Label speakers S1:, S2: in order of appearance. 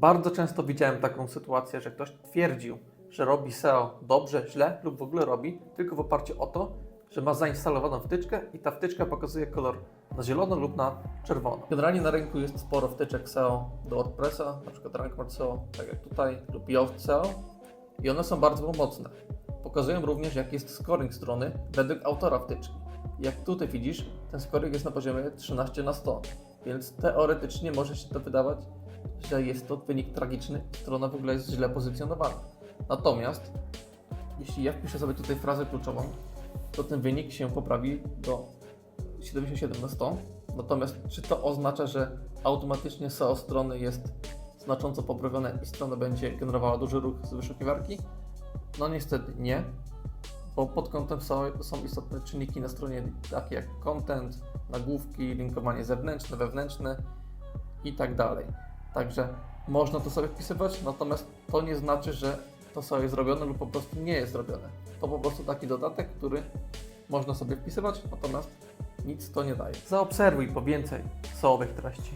S1: Bardzo często widziałem taką sytuację, że ktoś twierdził, że robi SEO dobrze, źle lub w ogóle robi, tylko w oparciu o to, że ma zainstalowaną wtyczkę i ta wtyczka pokazuje kolor na zielono lub na czerwono. Generalnie na rynku jest sporo wtyczek SEO do WordPressa, na przykład Rankmart SEO, tak jak tutaj, lub Yoast SEO i one są bardzo pomocne. Pokazują również, jaki jest scoring strony według autora wtyczki. Jak tutaj widzisz, ten scoring jest na poziomie 13 na 100, więc teoretycznie może się to wydawać, że jest to wynik tragiczny, strona w ogóle jest źle pozycjonowana. Natomiast, jeśli ja wpiszę sobie tutaj frazę kluczową, to ten wynik się poprawi do 77 na 100. Natomiast czy to oznacza, że automatycznie SEO strony jest znacząco poprawione i strona będzie generowała duży ruch z wyszukiwarki? No niestety nie, bo pod kątem SEO są istotne czynniki na stronie takie jak content, nagłówki, linkowanie zewnętrzne, wewnętrzne i tak dalej. Także można to sobie wpisywać, natomiast to nie znaczy, że to jest zrobione lub po prostu nie jest zrobione. To po prostu taki dodatek, który można sobie wpisywać, natomiast nic to nie daje. Zaobserwuj po więcej SEO-owych treści.